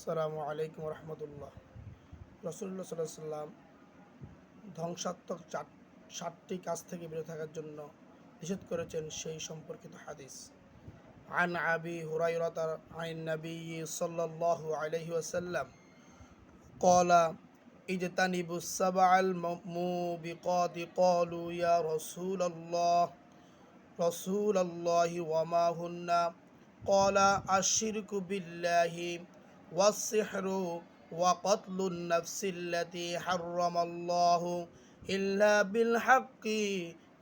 আসসালামু আলাইকুম রহমতুল্লাহ রসুল্লা সাল্লাহ সাল্লাম ধ্বংসাত্মক চার- সাতটি কাজ থেকে বিরত থাকার জন্য নিষেধ করেছেন সেই সম্পর্কিত হাদিস عن أبي هريرة عن النبي صلى الله عليه وسلم قال اجتنبوا السبع الموبقات قالوا يا رسول الله رسول الله وما هن قال الشرك بالله والسحر وقتل النفس التي حرم الله إلا بالحق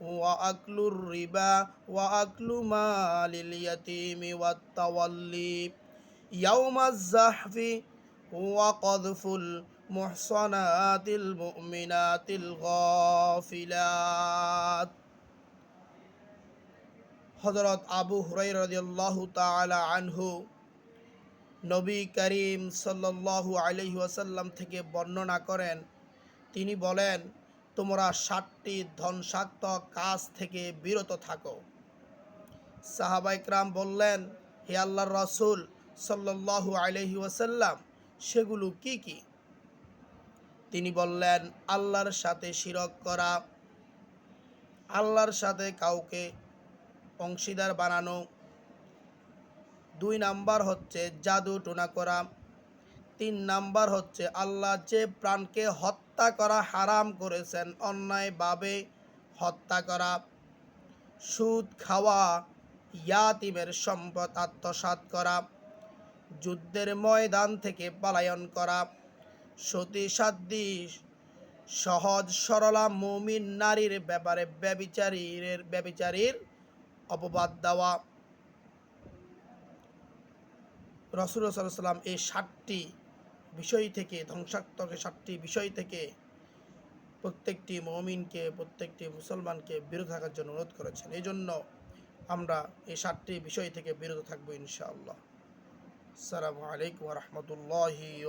وأكل الربا وأكل مال اليتيم والتولي يوم الزحف وقذف المحصنات المؤمنات الغافلات হজরত আবু হুরাই রাদিয়াল্লাহু তাআলা আনহু নবী করিম সাল্লাল্লাহু আলাইহি ওয়াসাল্লাম থেকে বর্ণনা করেন। তিনি বলেন, তোমরা ষাটটি ধ্বংসাত্মক কাজ থেকে বিরত থাকো। সাহাবাইকরাম বললেন, হে আল্লাহর রসুল সাল্লাল্লাহু আলাইহি ওয়াসাল্লাম, সেগুলো কি কি? তিনি বললেন, আল্লাহর সাথে শিরক করা, আল্লাহর সাথে কাউকে অংশীদার বানানো দুই নাম্বার হচ্ছে জাদু টোনা করা। তিন নাম্বার হচ্ছে আল্লাহ যে প্রাণকে হত্যা করা হারাম করেছেন, অন্যায়ভাবে হত্যা করা। সুদ খাওয়া, ইয়াতিমের সম্পদ আত্মসাৎ করা। যুদ্ধের ময়দান থেকে পলায়ন করা। সতী সাধ্যি সহজ, সরলা মমিন নারীর ব্যাপারে ব্যবিচারীর ব্যবিচারীর অপবাদ দেওয়া। রসুল সাল্লাম এই ষাটটি বিষয় থেকে, ধ্বংসাত্মক সাতটি বিষয় থেকে প্রত্যেকটি মমিনকে, প্রত্যেকটি মুসলমানকে বিরত থাকার জন্য অনুরোধ করেছেন। এই জন্য আমরা এই ষাটটি বিষয় থেকে বিরত থাকব ইনশাআল্লাহ। আসসালামু আলাইকুম রহমতুল্লাহি